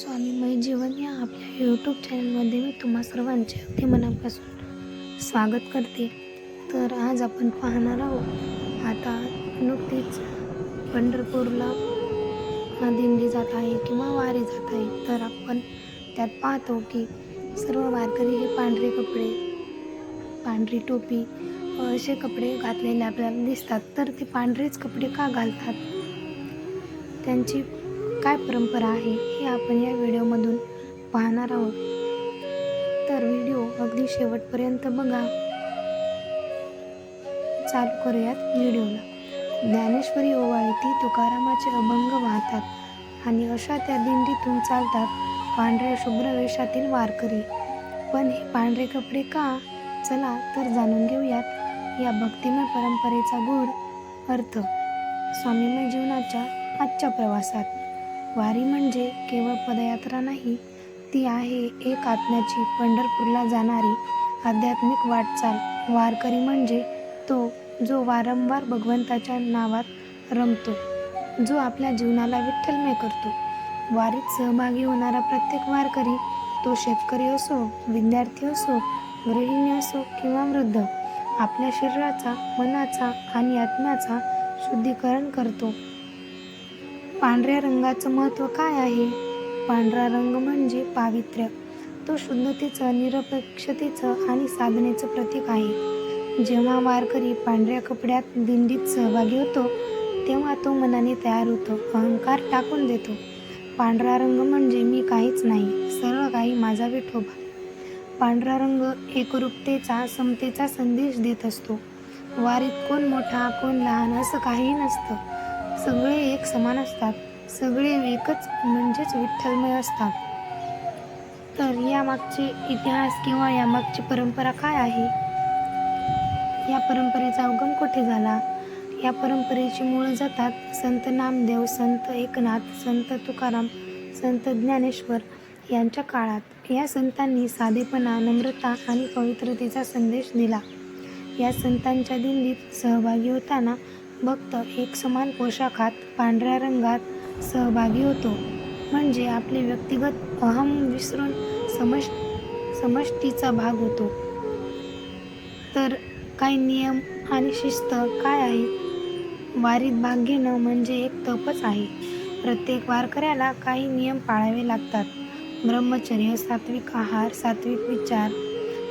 स्वामीमय जीवन या आपल्या यूट्यूब चॅनलमध्ये मी तुम्हा सर्वांचे अगदी मनापासून स्वागत करते. तर आज आपण पाहणार आहोत आता नुकतीच पंढरपूरला दिंडी जात आहे किंवा वारी जात आहे. तर आपण त्यात पाहतो की सर्व वारकरी हे पांढरे कपडे पांढरी टोपी असे कपडे घातलेले आपल्याला दिसतात. तर ते पांढरेच कपडे का घालतात? त्यांची काय परंपरा आहे हे आपण या व्हिडिओमधून पाहणार आहोत. तर व्हिडिओ अगदी शेवटपर्यंत बघा. चालू करूयात व्हिडिओला. ज्ञानेश्वरी ओवाळीती तुकारामाचे अभंग वाहतात आणि अशा त्या दिंडीतून चालतात पांढऱ्या शुभ्र वेशातील वारकरी. पण हे पांढरे कपडे का? चला तर जाणून घेऊयात या भक्तिमय परंपरेचा गूढ अर्थ. स्वामीमय जीवनाच्या आजच्या प्रवासात. वारी म्हणजे केवळ पदयात्रा नाही ती आहे एक आत्म्याची पंढरपूरला जाणारी आध्यात्मिक वाटचाल. वारकरी म्हणजे तो जो वारंवार भगवंताच्या नावात रमतो जो आपल्या जीवनाला विठ्ठलमय करतो. वारीत सहभागी होणारा प्रत्येक वारकरी तो शेतकरी असो विद्यार्थी असो गृहिणी असो किंवा वृद्ध आपल्या शरीराचा मनाचा आणि आत्म्याचा शुद्धीकरण करतो. पांढऱ्या रंगाचं महत्त्व काय आहे? पांढरा रंग म्हणजे पावित्र्य. तो शुद्धतेचं निरपेक्षतेचं आणि साधनेचं प्रतीक आहे. जेव्हा वारकरी पांढऱ्या कपड्यात दिंडीत सहभागी होतो तेव्हा तो मनाने तयार होतो अहंकार टाकून देतो. पांढरा रंग म्हणजे मी काहीच नाही सर्व काही माझा विठोबा पांढरा रंग एकरूपतेचा समतेचा संदेश देत असतो. वारीत कोण मोठा कोण लहान असं काहीही नसतं. सगळे एक समान असतात. सगळे एकच म्हणजेच विठ्ठलमय असतात. तर यामागचे इतिहास किंवा यामागची परंपरा काय आहे? या परंपरेचा उगम कुठे झाला? या परंपरेची मूळ जातात संत नामदेव संत एकनाथ संत तुकाराम संत ज्ञानेश्वर यांच्या काळात. या संतांनी साधेपणा नम्रता आणि पवित्रतेचा संदेश दिला. या संतांच्या दिंडीत सहभागी होताना भक्त एक समान पोशाखात पांढऱ्या रंगात सहभागी होतो. म्हणजे आपले व्यक्तिगत अहम विसरून समश समष्टीचा भाग होतो. तर काही नियम आणि शिस्त काय आहे? वारीत भाग घेणं म्हणजे एक तपच आहे. प्रत्येक वारकऱ्याला काही नियम पाळावे लागतात. ब्रह्मचर्य सात्विक आहार सात्विक विचार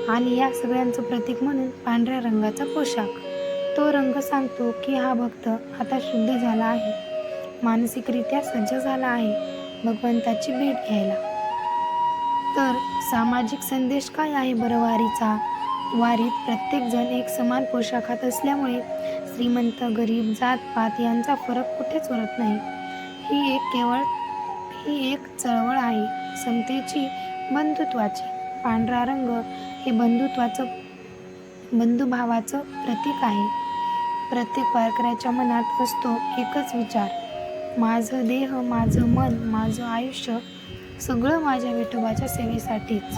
आणि या सगळ्यांचं प्रतीक म्हणून पांढऱ्या रंगाचा पोशाख. तो रंग सांगतो की हा भक्त आता शुद्ध झाला आहे. मानसिकरित्या सज्ज झाला आहे भगवंताची भेट घ्यायला. तर सामाजिक संदेश काय आहे बरं वारीचा वारीत प्रत्येकजण एक समान पोशाखात असल्यामुळे श्रीमंत गरीब जात पात यांचा फरक कुठेच उरत नाही. ही एक केवळ ही एक चळवळ आहे समतेची बंधुत्वाची. पांढरा रंग हे बंधुत्वाचं बंधुभावाचं प्रतीक आहे. प्रत्येक वारकऱ्याच्या मनात असतो एकच विचार. माझं देह माझं मन माझं आयुष्य सगळं माझ्या विठोबाच्या सेवेसाठीच.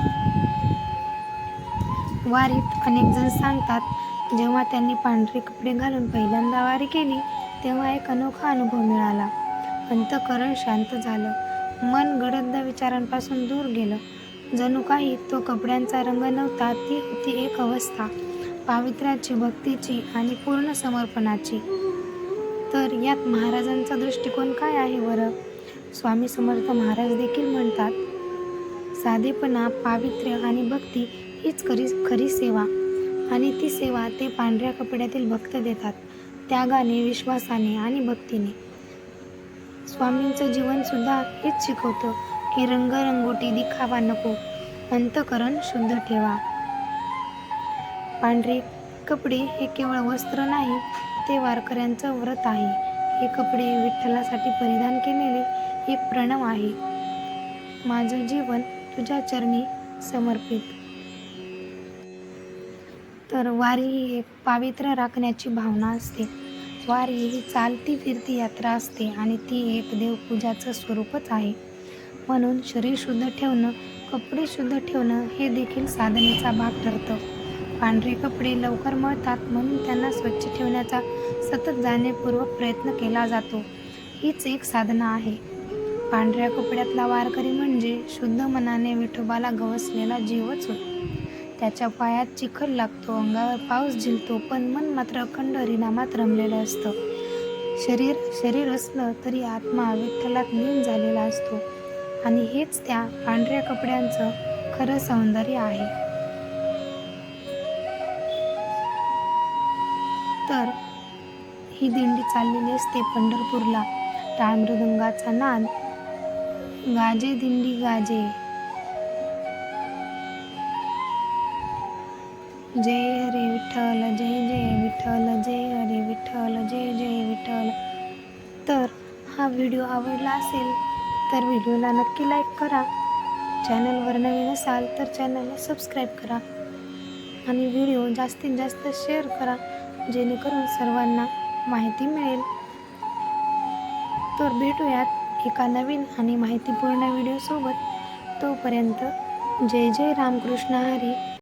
वारीत अनेक जण सांगतात जेव्हा त्यांनी पांढरे कपडे घालून पहिल्यांदा वारी केली तेव्हा एक अनोखा अनुभव मिळाला. अंतकरण शांत झालं. मन गडद विचारांपासून दूर गेलं. जणू काही तो कपड्यांचा रंग नव्हता ती होती एक अवस्था. पावित्र्याची भक्तीची आणि पूर्ण समर्पणाची. तर यात महाराजांचा दृष्टिकोन काय आहे बरं? स्वामी समर्थ महाराज देखील म्हणतात साधेपणा पावित्र्य आणि भक्ती हीच खरी खरी सेवा. आणि ती सेवा ते पांढऱ्या कपड्यातील भक्त देतात त्यागाने विश्वासाने आणि भक्तीने. स्वामींचं जीवनसुद्धा हेच शिकवतं की रंगरंगोटी दिखावा नको अंतकरण शुद्ध ठेवा. पांढरे कपडे हे केवळ वस्त्र नाही ते वारकऱ्यांचं व्रत आहे. हे कपडे विठ्ठलासाठी परिधान केलेले एक प्रणव आहे. माझं जीवन तुझ्या चरणी समर्पित. तर वारी ही एक पावित्र्य राखण्याची भावना असते. वारी ही चालती फिरती यात्रा असते आणि ती एक देवपूजाचं स्वरूपच आहे. म्हणून शरीर शुद्ध ठेवणं कपडे शुद्ध ठेवणं हे देखील साधनेचा भाग ठरतं. पांढरे कपडे लवकर मळतात म्हणून त्यांना स्वच्छ ठेवण्याचा सतत जाणीवपूर्वक प्रयत्न केला जातो. हीच एक साधना आहे. पांढऱ्या कपड्यातला वारकरी म्हणजे शुद्ध मनाने विठोबाला गवसलेला जीवच होतो त्याच्या पायात चिखल लागतो अंगावर पाऊस झिलतो पण मन मात्र अखंड हरिनामात रमलेलं असतं. शरीर शरीर असलं तरी आत्मा विठ्ठलात लीन झालेला असतो. आणि हेच त्या पांढऱ्या कपड्यांचं खरं सौंदर्य आहे. तर ही दिंडी चाललेली असते पंढरपूरला. टाळ नाद. गाजे दिंडी गाजे. जय हरे विठ्ठल जय जय विठ्ठल जय हरे विठ्ठल जय जय विठ्ठल. तर हा व्हिडिओ आवडला असेल तर व्हिडिओला नक्की लाईक करा. चॅनलवर नवीन असाल तर चॅनलला सबस्क्राईब करा. आणि व्हिडिओ जास्तीत जास्त शेअर करा. जेणेकरून सर्वांना माहिती मिळेल. तर भेटूयात एका नवीन आणि माहितीपूर्ण व्हिडिओसोबत. तोपर्यंत जय जय रामकृष्ण हरी.